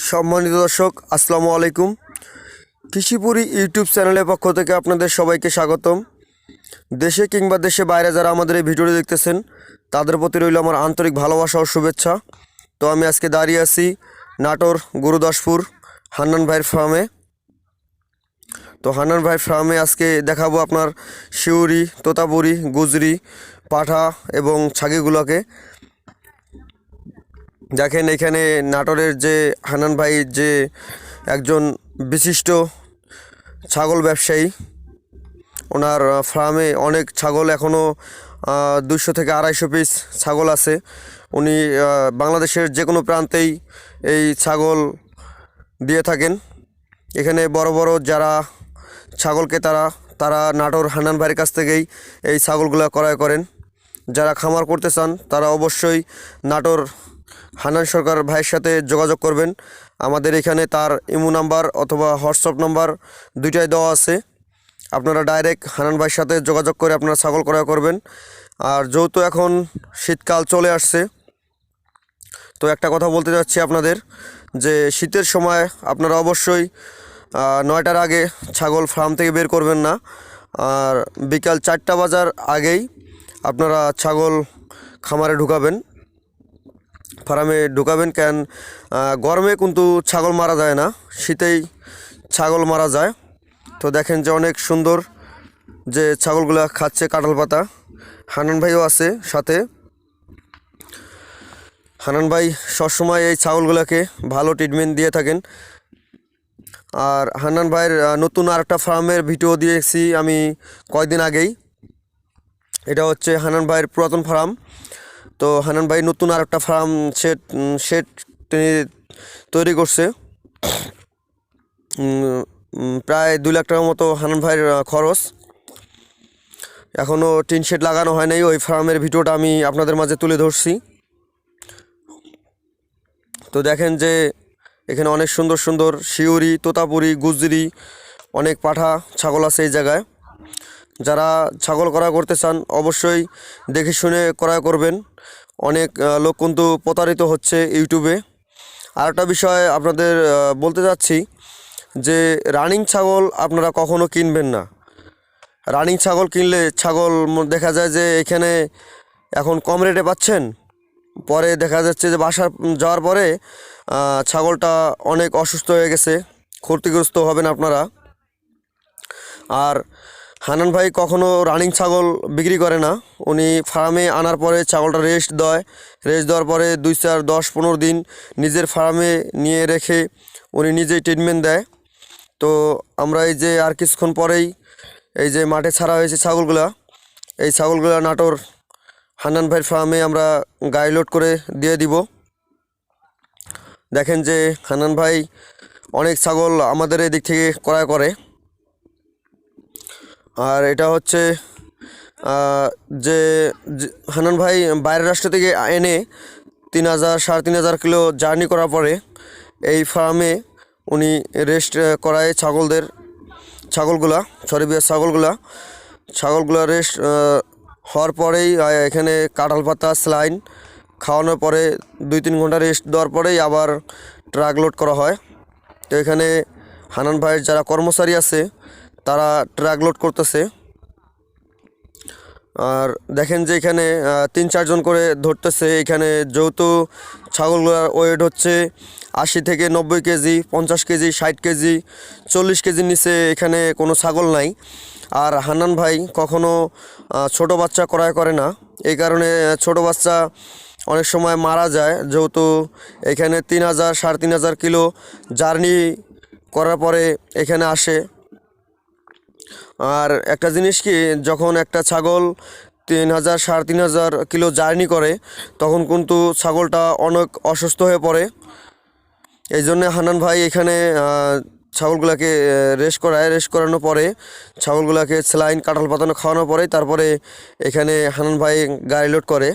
সম্মানিত দর্শক, আসসালামু আলাইকুম। কৃষিপুরি ইউটিউব চ্যানেলের পক্ষ থেকে আপনাদের সবাইকে স্বাগতম। দেশে কিংবা দেশে বাইরে যারা আমাদের এই ভিডিওটি দেখতেছেন, তাদের প্রতি রইল আমার আন্তরিক ভালোবাসা ও শুভেচ্ছা। তো আমি আজকে দাঁড়িয়ে আছি নাটোর গুরুদাসপুর হান্নান ভাইয়ের ফার্মে তো হান্নান ভাইয়ের ফার্মে আজকে দেখাবো আপনার শিউরি, তোতাপুরি, গুজরি, পাঠা এবং ছাগিগুলোকে। দেখেন এখানে নাটোরের যে হানান ভাই যে একজন বিশিষ্ট ছাগল ব্যবসায়ী, ওনার ফার্মে অনেক ছাগল এখনও দুশো থেকে আড়াইশো পিস ছাগল আছে। উনি বাংলাদেশের যে কোনো প্রান্তেই এই ছাগল দিয়ে থাকেন। এখানে বড় বড় যারা ছাগল ক্রেতারা তারা নাটোর হানান ভাইয়ের কাছ থেকেই এই ছাগলগুলো ক্রয় করেন। যারা খামার করতে চান, তারা অবশ্যই নাটোর হানান সরকার ভাইয়ের সাথে যোগাযোগ করবেন। আমাদের এখানে তার ইমো নাম্বার অথবা হোয়াটসঅ্যাপ নাম্বার দুইটাই দেওয়া আছে। আপনারা ডাইরেক্ট হানান ভাইয়ের সাথে যোগাযোগ করে আপনারা ছাগল ক্রয় করবেন। আর যেহেতু এখন শীতকাল চলে আসছে, তো একটা কথা বলতে যাচ্ছি আপনাদের যে শীতের সময় আপনারা অবশ্যই নয়টার আগে ছাগল ফার্ম থেকে বের করবেন না। আর বিকাল চারটা বাজার আগেই আপনারা ছাগল খামারে ঢুকাবেন। ফার্মে ঢুকাবেন কেন? গরমে কিন্তু ছাগল মারা যায় না, শীতেই ছাগল মারা যায়। তো দেখেন যে অনেক সুন্দর যে ছাগলগুলা খাচ্ছে কাঁঠাল পাতা। হানান ভাইও আছে সাথে। হানান ভাই সবসময় এই ছাগলগুলোকে ভালো ট্রিটমেন্ট দিয়ে থাকেন। আর হান্নান ভাইয়ের নতুন আর একটা ফার্মের ভিডিও দিয়েছি আমি কয়েকদিন আগেই। এটা হচ্ছে হানান ভাইয়ের পুরাতন ফার্ম। তো হানান ভাই নতুন আর একটা ফার্ম সেট সেট তিনি তৈরি করছে। প্রায় দুই লাখ টাকার মতো হানান ভাইয়ের খরচ। এখনও টিন শেড লাগানো হয় নাই, ওই ফার্মের ভিডিওটা আমি আপনাদের মাঝে তুলে ধরছি। তো দেখেন যে এখানে অনেক সুন্দর সুন্দর শিউরি, তোতাপুরি, গুজরি, অনেক পাঠা ছাগল আছে এই জায়গায়। যারা ছাগল ক্রয় করতে চান অবশ্যই দেখে শুনে ক্রয় করবেন। অনেক লোক কিন্তু প্রতারিত হচ্ছে ইউটিউবে আর একটা বিষয় আপনাদের বলতে যাচ্ছি যে রানিং ছাগল আপনারা কখনো কিনবেন না। রানিং ছাগল কিনলে ছাগল দেখা যায় যে এখানে এখন কম রেটে পাচ্ছেন। পরে দেখা যাচ্ছে যে বাসা যাওয়ার পরে ছাগলটা অনেক অসুস্থ হয়ে গেছে। ক্ষতিগ্রস্ত হবেন আপনারা। আর হানান ভাই কখনো রানিং ছাগল বিক্রি করে না। উনি ফার্মে আনার পরে ছাগলটা রেস্ট দেয়। রেস্ট দেওয়ার পরে দুই চার, দশ, পনেরো দিন নিজের ফার্মে নিয়ে রেখে উনি নিজেই ট্রিটমেন্ট দেয়। তো আমরা এই যে আর কিছুক্ষণ পরেই এই যে মাঠে ছাড়া হয়েছে ছাগলগুলা, এই ছাগলগুলা নাটোর হান্নান ভাইয়ের ফার্মে আমরা গাড়ি লোড করে দিয়ে দিব। দেখেন যে হান্নান ভাই অনেক ছাগল আমাদের এই দিক থেকে ক্রয় করে। আর এটা হচ্ছে যে হান্নান ভাই বাইরের রাষ্ট্র থেকে এনে তিন হাজার, সাড়ে তিন হাজার কিলো জার্নি করার পরে এই ফার্মে উনি রেস্ট করায় ছাগলদের, ছাগলগুলা, সরি বিয়ার ছাগলগুলা। ছাগলগুলা রেস্ট হওয়ার পরেই এখানে কাঁঠাল পাতা, স্লাইন খাওয়ানোর পরে দুই তিন ঘণ্টা রেস্ট দেওয়ার পরেই আবার ট্রাক লোড করা হয়। তো এখানে হানান ভাইয়ের যারা কর্মচারী আছে তারা ট্রাক লোড করতেছে। আর দেখেন যে এখানে তিন চারজন করে ধরতেছে। এখানে যেহেতু ছাগলগুলোর ওয়েট হচ্ছে আশি থেকে নব্বই কেজি, পঞ্চাশ কেজি, ষাট কেজি, চল্লিশ কেজির নিচে এখানে কোনো ছাগল নাই। আর হান্নান ভাই কখনো ছোট বাচ্চা ক্রয় করে না। এই কারণে ছোট বাচ্চা অনেক সময় মারা যায়। যেহেতু এখানে তিন হাজার, সাড়ে তিন হাজার কিলো জার্নি করার পরে এখানে আসে। আর একটা জিনিস কি, যখন একটা ছাগল তিন হাজার, সাড়ে তিন হাজার কিলো জার্নি করে, তখন কিন্তু ছাগলটা অনেক অসুস্থ হয়ে পড়ে। এই জন্যে হানান ভাই এখানে ছাগলগুলোকে রেস্ট করায়। রেস্ট করানো পরে ছাগলগুলোকে স্যালাইন কাঁঠাল পাতানো খাওয়ানো পরে তারপরে এখানে হানান ভাই গাড়ি লোড করে।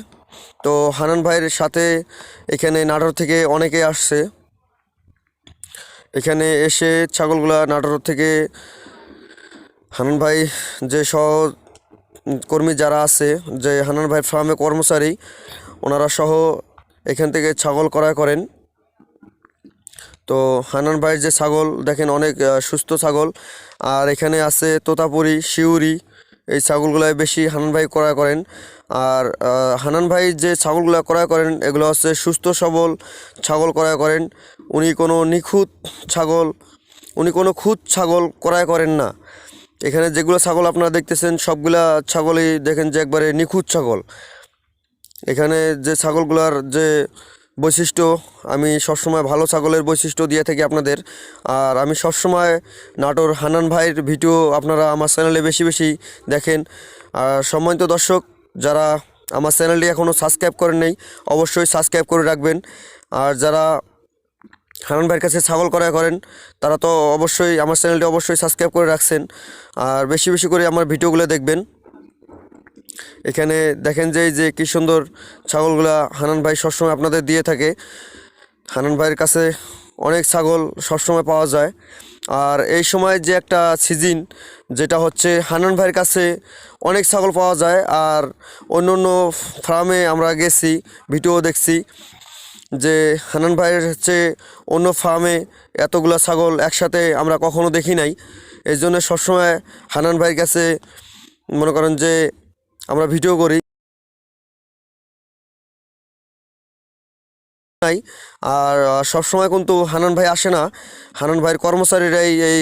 তো হানান ভাইয়ের সাথে এখানে নাটোর থেকে অনেকে আসছে। এখানে এসে ছাগলগুলা নাটোর থেকে হানান ভাই, যে সহ কর্মী যারা আছে, যে হানান ভাই ফার্মে কর্মচারী, ওনারা সহ এখান থেকে ছাগল ক্রয় করেন। তো হানান ভাইয়ের যে ছাগল, দেখেন অনেক সুস্থ ছাগল। আর এখানে আছে তোতাপুরি, শিউরি, এই ছাগলগুলাই বেশি হানান ভাই ক্রয় করেন। আর হানান ভাই যে ছাগলগুলো ক্রয় করেন, এগুলো হচ্ছে সুস্থ সবল ছাগল ক্রয় করেন। উনি কোনো নিখুঁত ছাগল, উনি কোনো খুঁত ছাগল ক্রয় করেন না। এখানে যেগুলো ছাগল আপনারা দেখতেছেন, সবগুলা ছাগলই দেখেন যে একবারে নিখুঁত ছাগল। এখানে যে ছাগলগুলার যে বৈশিষ্ট্য, আমি সবসময় ভালো ছাগলের বৈশিষ্ট্য দিয়ে থাকি আপনাদের। আর আমি সবসময় নাটোর হানান ভাইয়ের ভিডিও আপনারা আমার চ্যানেলে বেশি বেশি দেখেন। আর সম্মানিত দর্শক, যারা আমার চ্যানেলটি এখনও সাবস্ক্রাইব করেন নেই, অবশ্যই সাবস্ক্রাইব করে রাখবেন। আর যারা হারান ভাইয়ের কাছে ছাগল ক্রয় করেন। তারা তো অবশ্যই আমার চ্যানেলটি অবশ্যই সাবস্ক্রাইব করে রাখছেন। আর বেশি বেশি করে আমার ভিডিওগুলো দেখবেন। এখানে দেখেন যে যে কী সুন্দর ছাগলগুলা হানান ভাই সবসময় আপনাদের দিয়ে থাকে। হানান ভাইয়ের কাছে অনেক ছাগল সবসময় পাওয়া যায়। আর এই সময় যে একটা সিজন, যেটা হচ্ছে হানান ভাইয়ের কাছে অনেক ছাগল পাওয়া যায়। আর অন্য অন্য ফার্মে আমরা গেছি, ভিডিও দেখছি। যে হানান ভাইয়ের হচ্ছে অন্য ফার্মে এতগুলো ছাগল একসাথে আমরা কখনো দেখি নাই। এই জন্য সবসময় হানান ভাইয়ের কাছে মনে করেন যে আমরা ভিডিও করি। নাই, আর সবসময় কিন্তু হানান ভাই আসে না। হানান ভাইয়ের কর্মচারীরাই এই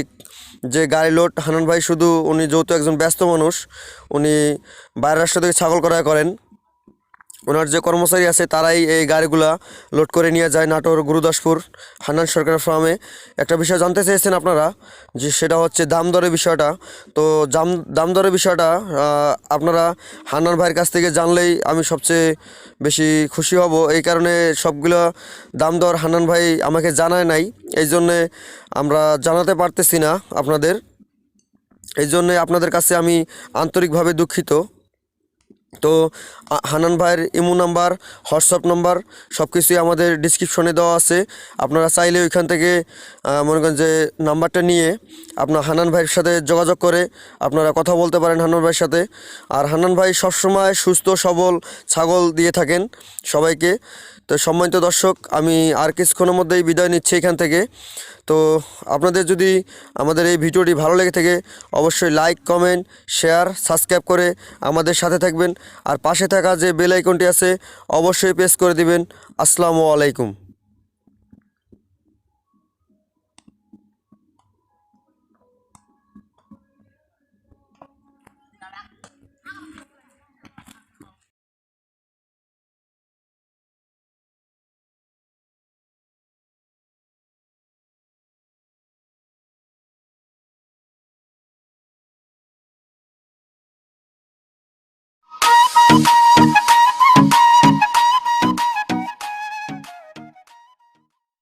যে গাড়ি লোড, হানান ভাই শুধু উনি যেহেতু একজন ব্যস্ত মানুষ, উনি বাইরের রাষ্ট্র থেকে ছাগল ক্রয় করেন। ওনার যে কর্মচারী আছে, তারাই এই গাড়িগুলা লোড করে নিয়ে যায় নাটোর, গুরুদাসপুর, হান্নান সরকার ফার্মে। একটা বিষয় জানতে চেয়েছেন আপনারা, যে সেটা হচ্ছে দাম দরের বিষয়টা। তো দাম দাম দরের বিষয়টা আপনারা হান্নান ভাইয়ের কাছ থেকে জানলেই আমি সবচেয়ে বেশি খুশি হব। এই কারণে সবগুলো দাম দর হান্নান ভাই আমাকে জানায় নাই। এই জন্যে আমরা জানাতে পারতেছি না আপনাদের। এই জন্যে আপনাদের কাছে আমি আন্তরিকভাবে দুঃখিত। তো হানান ভাইয়ের ইমো নাম্বার, হোয়াটসঅ্যাপ নাম্বার সব কিছুই আমাদের ডিসক্রিপশনে দেওয়া আছে। আপনারা চাইলে ওইখান থেকে মনে করেন যে নাম্বারটা নিয়ে আপনার হানান ভাইয়ের সাথে যোগাযোগ করে আপনারা কথা বলতে পারেন হানান ভাইয়ের সাথে। আর হানান ভাই সবসময় সুস্থ, সবল, ছাগল দিয়ে থাকেন সবাইকে। তো সম্মানিত দর্শক, আমি আর কিছুক্ষণের মধ্যেই বিদায় নিচ্ছি এখান থেকে। তো আপনাদের যদি আমাদের এই ভিডিওটি ভালো লেগে থাকে, অবশ্যই লাইক কমেন্ট শেয়ার সাবস্ক্রাইব করে আমাদের সাথে থাকবেন। আর পাশে থাকা যে বেল আইকনটি আছে, অবশ্যই প্রেস করে দিবেন। আসসালামু আলাইকুম।